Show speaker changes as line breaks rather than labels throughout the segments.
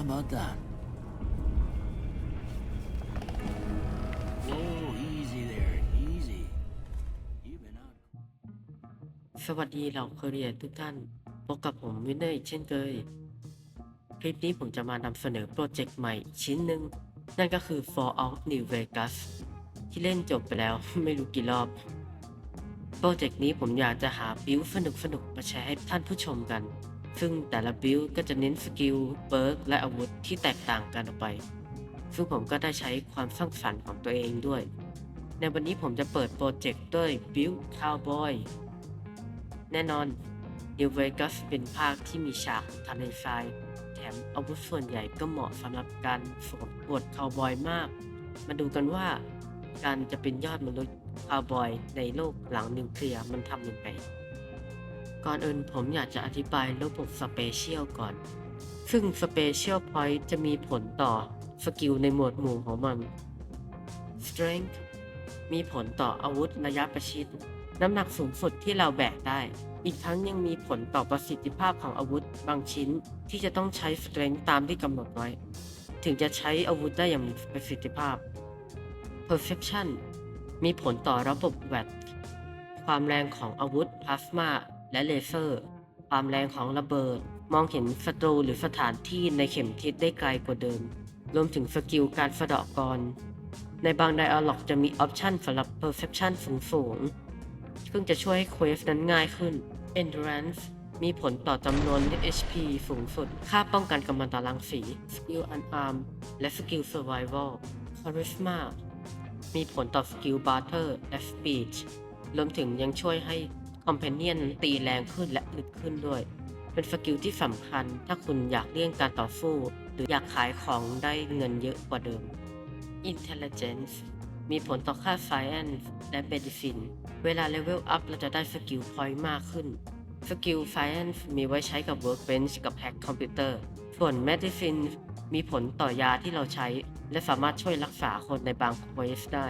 How about that? Whoa, easy there, easy. You've been out.
สวัสดีเหล่าเคเรียนทุกท่าน พบกับผมวินเนอร์อีกเช่นเคย คลิปนี้ผมจะมานำเสนอโปรเจกต์ใหม่ชิ้นหนึ่ง นั่นก็คือ Fallout New Vegas ที่เล่นจบไปแล้วไม่รู้กี่รอบ โปรเจกต์นี้ผมอยากจะหาบิลสนุกสนุกมาแชร์ให้ท่านผู้ชมกัน ซึ่งแต่ละบิลก็จะเน้นสกิลเบิร์กและอาวุธที่แตกต่างกันออกไป ซึ่งผมก็ได้ใช้ความสร้างสรรค์ของตัวเองด้วย ในวันนี้ผมจะเปิดโปรเจกต์ด้วยบิลคาวบอยแน่นอน New Vegas เป็นภาคที่มีฉากทะเลทราย แถมอาวุธส่วนใหญ่ก็เหมาะสำหรับการสวมบทคาวบอยมาก มาดูกันว่า การจะเป็นยอดมนุษย์คาวบอยในโลกหลังนิวเคลียร์มันทำยังไง ก่อนอื่นผมอยากจะอธิบายระบบสเปเชียลก่อน ซึ่งสเปเชียลพอยต์จะมีผลต่อสกิลในหมวดหมู่ของมัน Strength มีผลต่ออาวุธระยะประชิด น้ำหนักสูงสุดที่เราแบกได้ อีกทั้งยังมีผลต่อประสิทธิภาพของอาวุธบางชิ้นที่จะต้องใช้สเตรน g ์ตามที่กำหนดไว้ ถึงจะใช้อาวุธได้อย่างมีประสิทธิภาพ Perception มีผลต่อระบบแวดความแรงของอาวุธพลาสมา และเลเซอร์ ความแรงของระเบิด มองเห็นศัตรูหรือสถานที่ในเข็มทิศได้ไกลกว่าเดิม รวมถึงสกิลการสะเดาะกร ในบางไดอะล็อกจะมีออปชันสำหรับ Perception สูงๆซึ่งจะช่วยให้เควสนั้นง่ายขึ้น Endurance มีผลต่อจำนวน HP สูงสุด ค่าป้องกันกำมันตรังสี Skill Unarm และ Skill Survival Charisma มีผลต่อ Skill Barter และ Speech รวมถึงยังช่วยให้ Companion นั้นตีแรงขึ้นและลึกขึ้นด้วย เป็นสกิลที่สำคัญถ้าคุณอยากเลี่ยงการต่อสู้ หรืออยากขายของได้เงินเยอะกว่าเดิม Intelligence มีผลต่อค่า Science และ Medicine เวลาเลเวลอัพเราจะได้สกิลพอยต์มากขึ้นสกิล Science มีไว้ใช้กับ Workbench กับแฮกคอมพิวเตอร์ ส่วน Medicine มีผลต่อยาที่เราใช้ และสามารถช่วยรักษาคนในบางเควสได้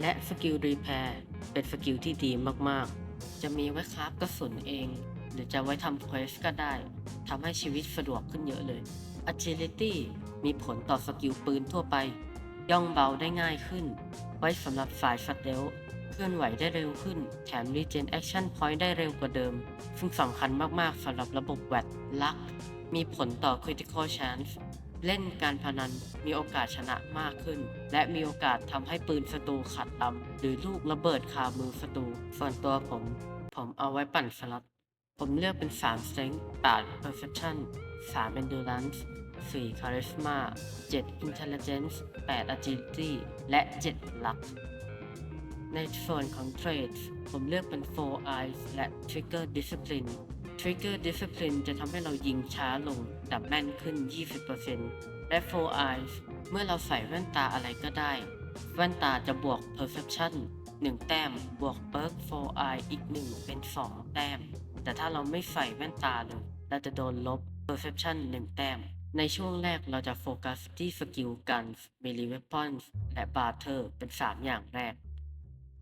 และสกิล Repair เป็นสกิลที่ดีมากๆ จะมีไว้คราฟกระสุนเอง หรือจะไว้ทำเควสก็ได้ทำให้ชีวิตสะดวกขึ้นเยอะเลย Agility มีผลต่อสกิลปืนทั่วไป ย่องเบาได้ง่ายขึ้น ไว้สำหรับสายสเตลเคลื่อนไหวได้เร็วขึ้น แถม Regen Action Point ได้เร็วกว่าเดิม ซึ่งสำคัญมากๆสำหรับระบบแวดลัก มีผลต่อ Critical Chance เล่นการพนันมีโอกาสชนะมากขึ้น และมีโอกาสทำให้ปืนศัตรูขัดลำหรือลูกระเบิดคามือศัตรูส่วนตัวผม ผมเอาไว้ปั่นสล็อต ผมเลือกเป็น 3 Strength 8 Perception 3 Endurance 4 Charisma 7 Intelligence 8 Agility และ 7 Luck ในส่วนของ Trades ผมเลือกเป็น4 Eyes และ Trigger Discipline Trigger Discipline จะทำให้เรายิงช้าลงแต่แม่นขึ้น 20%และ4 Eyes เมื่อเราใส่แว่นตาอะไรก็ได้ แว่นตาจะบวก Perception 1 แต้ม บวก Perk 4 Eye อีก 1 เป็น 2 แต้ม แต่ถ้าเราไม่ใส่แว่นตาเลย เราจะโดนลบ Perception 1 แต้ม ในช่วงแรกเราจะโฟกัสที่สกิลกัน Melee Weapons และ Barter เป็น 3 อย่างแรก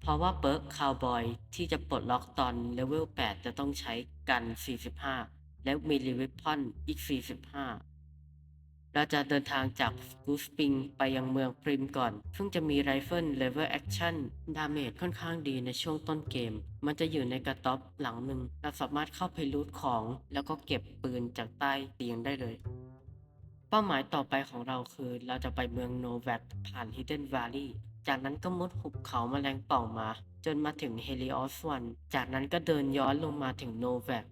เพราะว่าเบิร์กคาวบอยที่จะปลดล็อกตอนเลเวล 8 จะต้องใช้กัน 45 และ Melee Weapon อีก 45 เราจะเดินทางจากกูสปิงไปยังเมืองพริมก่อน ซึ่งจะมีไรเฟิลเลเวลแอคชั่นดาเมจค่อนข้างดีในช่วงต้นเกม มันจะอยู่ในกระต๊อบหลังหนึ่งเราสามารถเข้าไปรูทของ แล้วก็เก็บปืนจากใต้เตียงได้เลย เป้าหมายต่อไปของเราคือเราจะไปเมืองโนแวตผ่าน Hidden Valley จากนั้นก็มุดหุบเขาแมลงป่องมา จนมาถึง Helios 1จากนั้นก็เดินย้อนลงมาถึง n o v a c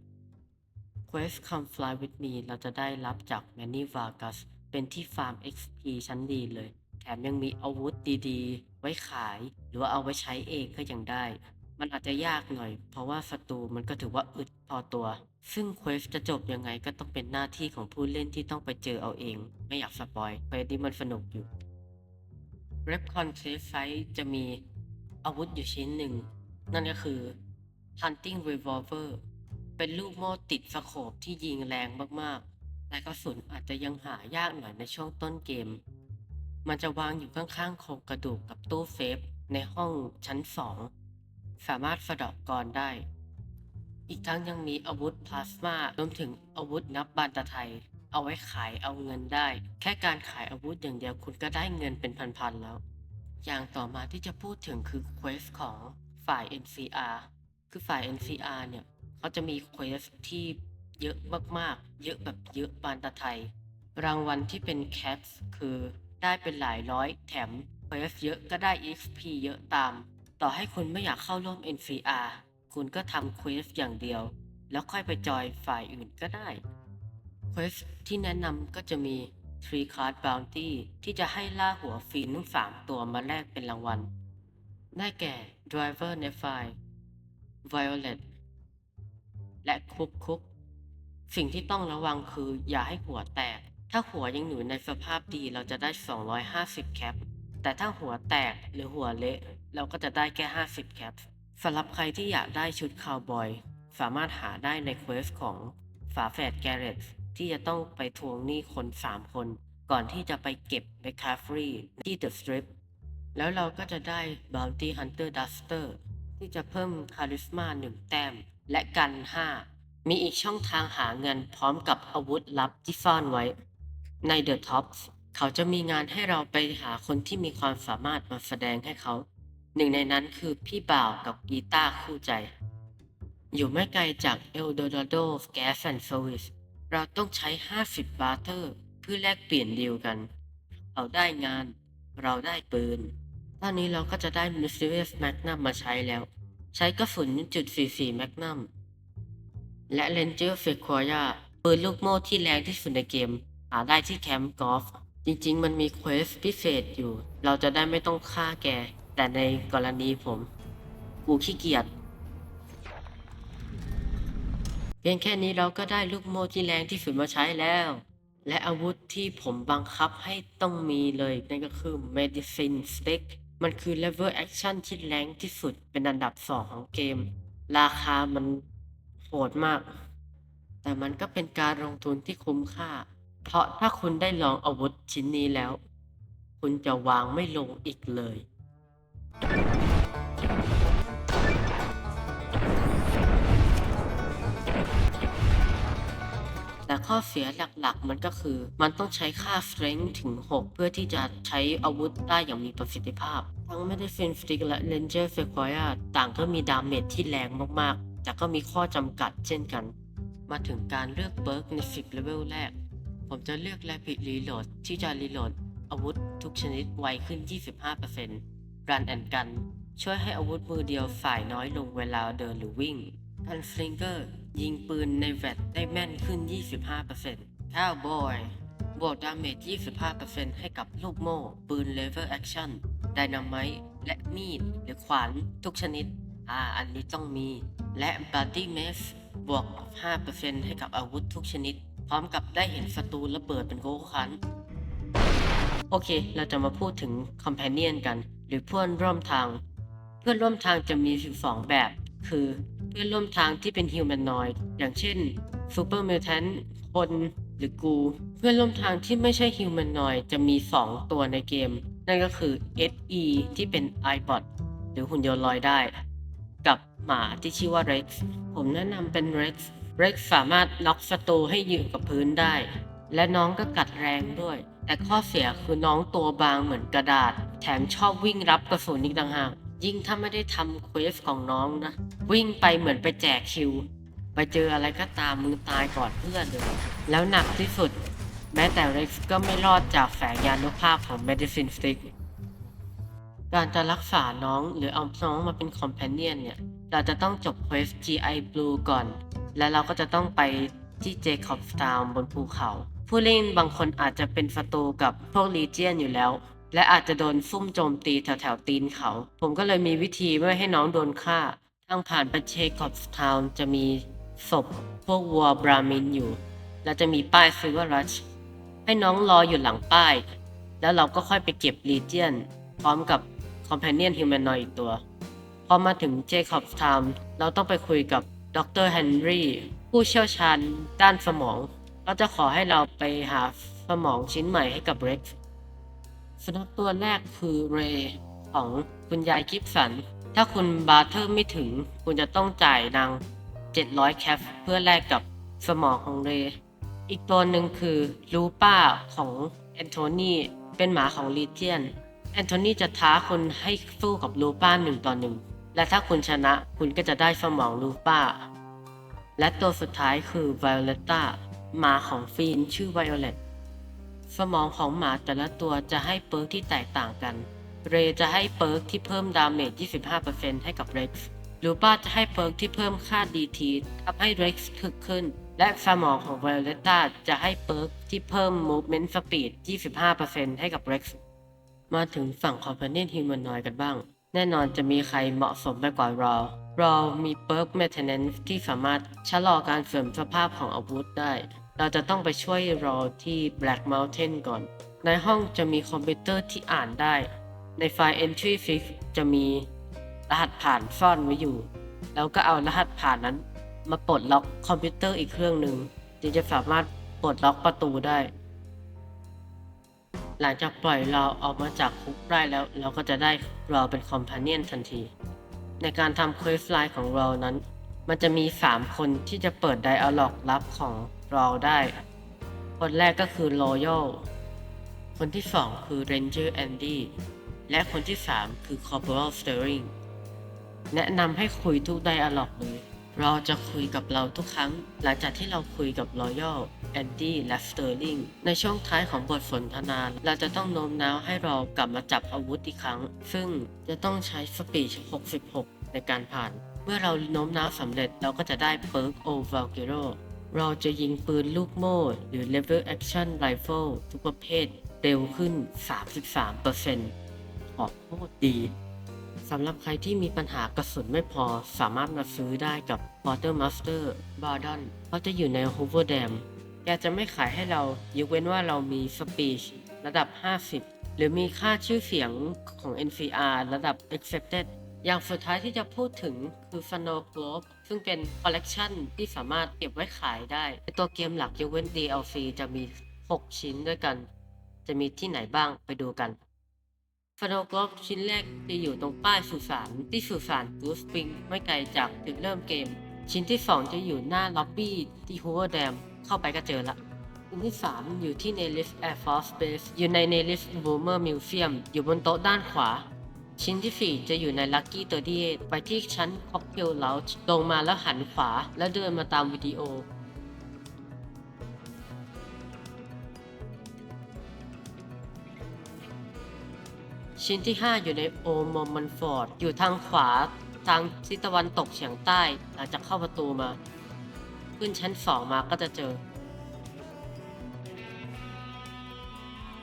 Quest Come Fly With Me เราจะได้รับจาก Manny Vargas เป็นที่ฟาร์ม XP ชั้นดีเลย แถมยังมีอาวุธดีๆ ไว้ขาย หรือว่าเอาไว้ใช้เองก็ยังได้ มันอาจจะยากหน่อย เพราะว่าศัตรูมันก็ถือว่าอึดพอตัว ซึ่งเควสจะจบยังไงก็ต้องเป็นหน้าที่ของผู้เล่นที่ต้องไปเจอเอาเอง ไม่อยากสปอยเควสนี้มันสนุกอยู่ r e p c o n s a f e Fight จะมีอาวุธอยู่ชิ้นหนึ่ง นั่นก็คือ Hunting Revolver เป็นลูกโม่ติดสโคปที่ยิงแรงมากๆ แต่กระสุนอาจจะยังหายากหน่อยในช่วงต้นเกม มันจะวางอยู่ข้างๆโครงกระดูกกับตู้เซฟในห้องชั้น2สามารถสะดอกกรได้ อีกทั้งยังมีอาวุธพลาสมารวมถึงอาวุธนับบานตะไทย เอาไว้ขายเอาเงินได้ แค่การขายอาวุธอย่างเดียวคุณก็ได้เงินเป็นพันๆแล้ว อย่างต่อมาที่จะพูดถึงคือเควสของฝ่าย NCR คือฝ่าย NCR เนี่ย เขาจะมีเควสที่เยอะมากๆ เยอะแบบเยอะปานตะไทย รางวัลที่เป็นแคปคือได้เป็นหลายร้อยแถมเควสเยอะก็ได้ XP เยอะตาม ต่อให้คุณไม่อยากเข้าร่วม NCR คุณก็ทำเควสอย่างเดียว แล้วค่อยไปจอยฝ่ายอื่นก็ได้เควสที่แนะนำก็จะมี Tree Card Bounty ที่จะให้ล่าหัวฟีนทั้งสามตัวมาแลกเป็นรางวัล ได้แก่ Driver n e f i Violet และคุกคุก สิ่งที่ต้องระวังคืออย่าให้หัวแตก ถ้าหัวยังอยู่ในสภาพดีเราจะได้ 250 แคป แต่ถ้าหัวแตกหรือหัวเละ เราก็จะได้แค่ 50 แคปสำหรับใครที่อยากได้ชุดคาวบอย สามารถหาได้ในเควสของฝาแฝดแกเรตที่จะต้องไปทวงหนี้คน 3 คน ก่อนที่จะไปเก็บเบคาฟรีที่ The Strip แล้วเราก็จะได้ Bounty Hunter Duster ที่จะเพิ่มคาริสมา1แต้ม และกัน 5 มีอีกช่องทางหาเงินพร้อมกับอาวุธลับที่ซ่อนไว้ ใน The Tops เขาจะมีงานให้เราไปหาคนที่มีความสามารถมาแสดงให้เขา หนึ่งในนั้นคือพี่บ่าวกับกีตาร์คู่ใจ อยู่ไม่ไกลจากเอลโดราโดแกสแอนด์เซวิสเราต้องใช้ 50 บาร์เตอร์เพื่อแลกเปลี่ยนดีลกัน เขาได้งาน เราได้ปืนตอนนี้เราก็จะได้ Mysterious Magnum มาใช้แล้ว ใช้กระสุนจุด44 Magnum และ Ranger f e q u o y a ปืนลูกโม่ที่แรงที่สุดในเกม หาได้ที่แคมป์กอล์ฟจริงๆ มันมีเควสพิเศษอยู่ เราจะได้ไม่ต้องฆ่าแก แต่ในกรณีผม กูขี้เกียจเพียงแค่นี้เราก็ได้ลูกโม่ที่แรงที่สุดมาใช้แล้ว และอาวุธที่ผมบังคับให้ต้องมีเลยนั่นก็คือ Medicine Stick มันคือเลเวลแอคชั่นที่แรงที่สุดเป็นอันดับสองของเกม ราคามันโหดมาก แต่มันก็เป็นการลงทุนที่คุ้มค่า เพราะถ้าคุณได้ลองอาวุธชิ้นนี้แล้ว คุณจะวางไม่ลงอีกเลย แต่ข้อเสียหลักๆ มันก็คือ มันต้องใช้ค่า strength ถึง 6 เพื่อที่จะใช้อาวุธได้อย่างมีประสิทธิภาพ ทั้ง Medicine Stick และ Ranger f e q u o y a ต่างก็มีดาเมจที่แรงมากๆ แต่ก็มีข้อจำกัดเช่นกัน มาถึงการเลือกเบิร์กใน 10เลเวลแรก ผมจะเลือก Rapid Reload ที่จะรีโหลดอาวุธทุกชนิดไวขึ้น 25% Run and Gun ช่วยให้อาวุธมือเดียวฝ่ายน้อยลงเวลาเดินหรือวิ่ง Gunflinger ยิงปืนในแวดได้แม่นขึ้น 25% Cowboy บวกดาเมจ 25%ให้กับลูกโม่ ปืน Lever Action ไดนาไมต์และมีดหรือขวานทุกชนิด อ่า อันนี้ต้องมี และ Bloody Mace บวก 5%ให้กับอาวุธทุกชนิด พร้อมกับได้เห็นศัตรูระเบิดเป็นโกคัน โอเค เราจะมาพูดถึง Companion กัน หรือเพื่อนร่วมทาง เพื่อนร่วมทางจะมีอยู่สองแบบ คือ พื่อนร่วมทางที่เป็น Humanoid อย่างเช่น Super Mutant คนหรือกู เพื่อนร่วมทางที่ไม่ใช่ Humanoid จะมี 2 ตัวในเกม นั่นก็คือ SE ที่เป็น iBot หรือหุ่นยนต์ลอยได้ กับหมาที่ชื่อว่า Rex ผมแนะนำเป็น Rex Rex สามารถล็อกศัตรูให้อยู่กับพื้นได้ และน้องก็กัดแรงด้วย แต่ข้อเสียคือน้องตัวบางเหมือนกระดาษ แถมชอบวิ่งรับกระสุนอีกต่างหาก ยิ่งถ้าไม่ได้ทำเควสของน้องนะ วิ่งไปเหมือนไปแจกคิว ไปเจออะไรก็ตามมือตายก่อนเพื่อนเลยแล้วหนักที่สุด แม้แต่ Rex ก็ไม่รอดจากแฝงยานุภาพของ Medicine Stick การจะรักษาน้องหรือเอาน้องมาเป็น Companion เนี่ย เราจะต้องจบเควส GI Blue ก่อน และเราก็จะต้องไปที่ Jacob's Town บนภูเขา ผู้เล่นบางคนอาจจะเป็นศัตรูกับพวก Legion อยู่แล้ว และอาจจะโดนซุ่มโจมตีแถวๆตีนเขา ผมก็เลยมีวิธีไม่ให้น้องโดนฆ่า ทางผ่านไป Jacob's Town จะมีศพพวกวัวบรามินอยู่ และจะมีป้าย Silver Rush ให้น้องรออยู่หลังป้าย แล้วเราก็ค่อยไปเก็บ Legion พร้อมกับ Companion Humanoid อีกตัว พอมาถึง Jacob's Town เราต้องไปคุยกับดร Henry ผู้เชี่ยวชาญด้านสมอง ก็จะขอให้เราไปหาสมองชิ้นใหม่ให้กับ Rex สุนัขตัวแรกคือ Ray ของคุณยายกิฟสัน ถ้าคุณบาเทอร์ไม่ถึง คุณจะต้องจ่ายนาง700 แคปเพื่อแลกกับสมองของเรย์อีกตัวหนึ่งคือลูป้าของแอนโทนีเป็นหมาของลีเจียน แอนโทนีจะท้าคุณให้สู้กับลูป้าหนึ่งต่อหนึ่ง และถ้าคุณชนะคุณก็จะได้สมองลูป้า และตัวสุดท้ายคือไวโอเลต้าหมาของฟีนชื่อไวโอเลต สมองของหมาแต่ละตัวจะให้เปิร์กที่แตกต่างกัน เรย์จะให้เปิร์กที่เพิ่มดาเมจ 25%ให้กับเร็กซ์ลูป้าจะให้เปิร์กที่เพิ่มค่า DT ทำให้เร็กซ์ถึกขึ้น และสมองของไวโอเลต้าจะให้เปิร์กที่เพิ่ม Movement Speed 25%ให้กับเร็กซ์มาถึงฝั่ง Companion Humanoid กันบ้าง แน่นอนจะมีใครเหมาะสมไปกว่าเราเรามีเปิร์ก Maintenance ที่สามารถชะลอการเสื่อมสภาพของอาวุธได้ เราจะต้องไปช่วยรอที่ Black Mountain ก่อน ในห้องจะมีคอมพิวเตอร์ที่อ่านได้ ในไฟล์ Entry Fix จะมีรหัสผ่านซ่อนไว้อยู่ แล้วก็เอารหัสผ่านนั้นมาปลดล็อกคอมพิวเตอร์อีกเครื่องหนึ่งจึงจะสามารถปลดล็อกประตูได้ หลังจากปล่อยเราออกมาจากคุกได้แล้ว เราก็จะได้เราเป็นคอมพาเนียนทันที ในการทำเควสไลน์ของเรานั้น มันจะมี 3 คนที่จะเปิดไดอะล็อกลับของ เราได้ คนแรกก็คือ Royal คนที่2คือ Ranger Andy และคนที่3คือ Corporal Sterling แนะนำให้คุยทุกไดอะล็อกเลยเราจะคุยกับเราทุกครั้ง หลังจากที่เราคุยกับ Royal Andy และ Sterling ในช่วงท้ายของบทสนทนา เราจะต้องโน้มน้าวให้เรากลับมาจับอาวุธอีกครั้ง ซึ่งจะต้องใช้สปีด66 ในการผ่าน เมื่อเราโน้มน้าวสำเร็จเราก็จะได้เปิร์ก O Valkyro เร เราจะยิงปืนลูกโม่หรือ Lever Action Rifle ทุกประเภทเร็วขึ้น 33%ขอกโคตรดีสำหรับใครที่มีปัญหากระสุนไม่พอสามารถมาซื้อได้กับ Quartermaster Bardon เขาจะอยู่ใน Hoover Dam แกจะไม่ขายให้เรายกเว้นว่าเรามี Speech ระดับ 50 หรือมีค่าชื่อเสียงของ NCR ระดับ Accepted อย่างสุดท้ายที่จะพูดถึงคือ Snow Globe ซึ่งเป็นคอลเลกชันที่สามารถเก็บไว้ขายได้ในตัวเกมหลักยกเว้น DLC จะมี 6 ชิ้นด้วยกัน จะมีที่ไหนบ้างไปดูกันฟโนกรอบชิ้นแรกจะอยู่ตรงป้ายสุสานที่สุสานกูสปริงไม่ไกลจากจุดเริ่มเกม ชิ้นที่ 2 จะอยู่หน้าล็อบบี้ที่ฮูเวอร์แดมเข้าไปก็เจอละชิ้นที่ 3 อยู่ที่ Nellis Air Force Base อยู่ใน Nellis Boomer Museum อยู่บนโต๊ะด้านขวา ชิ้นที่ 4 จะอยู่ใน Lucky 38ไปที่ชั้น Cocktail Lounge ลงมาแล้วหันขวา แล้วเดินมาตามวิดีโอ ชิ้นที่ 5 อยู่ในโอมอมันฟอร์ด อยู่ทางขวา ทางทิศตะวันตกเฉียงใต้ หลังจากเข้าประตูมา ขึ้นชั้น 2 มาก็จะเจอ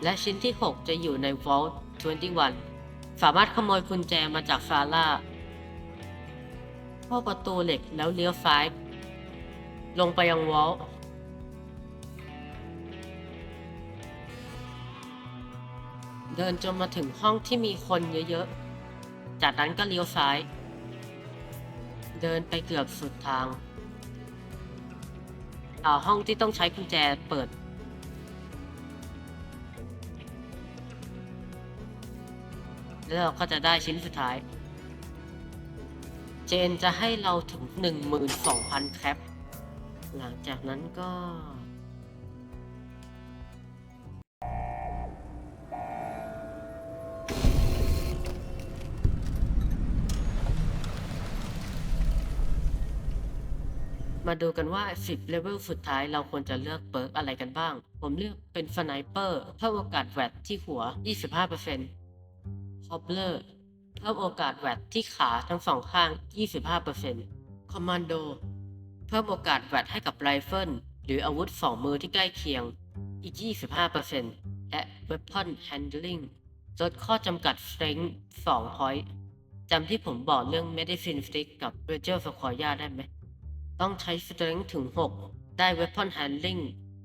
และชิ้นที่ 6 จะอยู่ใน Vault 21 สามารถขโมยกุญแจมาจากซาร่าเข้าประตูเหล็กแล้วเลี้ยวซ้าย ลงไปยัง Vault เดินจนมาถึงห้องที่มีคนเยอะๆ จากนั้นก็เลี้ยวซ้าย เดินไปเกือบสุดทางเอาห้องที่ต้องใช้กุญแจเปิด แล้วเราก็จะได้ชิ้นสุดท้าย เจนจะให้เราถึง 12,000 แคป หลังจากนั้นก็มาดูกันว่า 10 เลเวลสุดท้ายเราควรจะเลือกเปิร์กอะไรกันบ้าง ผมเลือกเป็นสไนเปอร์ เพิ่มโอกาสแวดที่หัว 25% ฮอบเลอร์เพิ่มโอกาสแวดที่ขาทั้งสองข้าง 25%คอมมานโดเพิ่มโอกาสแวดให้กับไรเฟิลหรืออาวุธสองมือที่ใกล้เคียงอีก 25%และ Weapon Handling ลดข้อจำกัด Strength 2 point จำที่ผมบอกเรื่อง Medicine Stick กับ Ranger Sequoia ได้ไหม ต้องใช้ Strength ถึง 6 ได้ Weapon Handling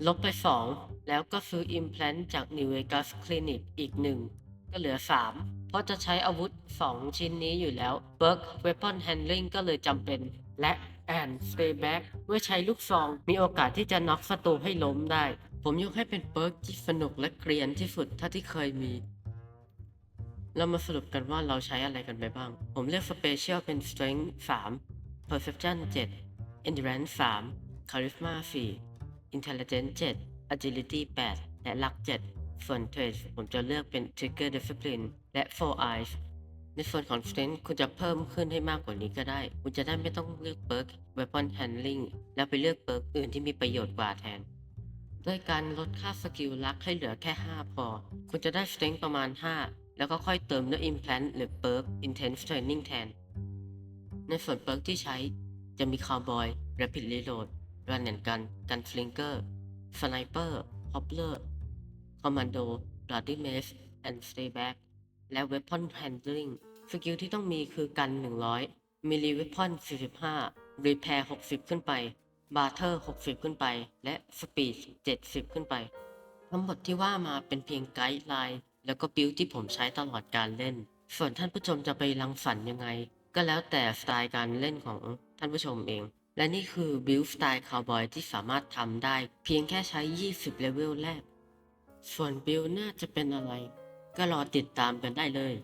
ลบไป 2 แล้วก็ซื้อ Implant จาก New Vegas Clinic อีก 1 ก็เหลือ 3 เพราะจะใช้อาวุธ 2 ชิ้นนี้อยู่แล้ว Work Weapon Handling ก็เลยจำเป็น และ and Stay Back เมื่อใช้ลูกซอง มีโอกาสที่จะน็อกศัตรูให้ล้มได้ ผมยกให้เป็นเปิร์กที่สนุกและเกรียนที่สุดเท่าที่เคยมี เรามาสรุปกันว่าเราใช้อะไรกันไปบ้าง ผมเลือก Special เป็น Strength 3 Perception 7 Endurance 3 Charisma 4 Intelligence 7 Agility 8 และ Luck 7 ส่วน Trade ผมจะเลือกเป็น Trigger Discipline และ Four Eyes ในส่วนของ Strength คุณจะเพิ่มขึ้นให้มากกว่านี้ก็ได้ คุณจะได้ไม่ต้องเลือกเปิร์ก Weapon Handling แล้วไปเลือกเปิร์กอื่นที่มีประโยชน์กว่าแทนด้วยการลดค่าสกิลลักให้เหลือแค่ 5 พอ คุณจะได้ Strength ประมาณ 5 แล้วก็ค่อยเติมด้วย Implant หรือ Perk Intense Training แทน ในส่วนเปิร์กที่ใช้จะมี Cowboy Rapid Reload Run and Gun Gun Flinker Sniper Hoppler Commando Bloody Mace and Stay Back และ Weapon Handling สกิลที่ต้องมีคือกัน 100 Melee Weapon 45 Repair 60 ขึ้นไป Barter 60 ขึ้นไป และ Speed 70 ขึ้นไป ทั้งหมดที่ว่ามาเป็นเพียงไกด์ไลน์แล้วก็บิลที่ผมใช้ตลอดการเล่น ส่วนท่านผู้ชมจะไปรังสรรค์ยังไง ก็แล้วแต่สไตล์การเล่นของท่านผู้ชมเอง และนี่คือบิลสไตล์คาวบอยที่สามารถทำได้เพียงแค่ใช้ 20 เลเวลแรก ส่วนบิลน่าจะเป็นอะไร ก็รอติดตามกันได้เลย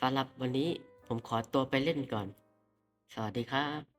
สำหรับวันนี้ผมขอตัวไปเล่นก่อน สวัสดีครับ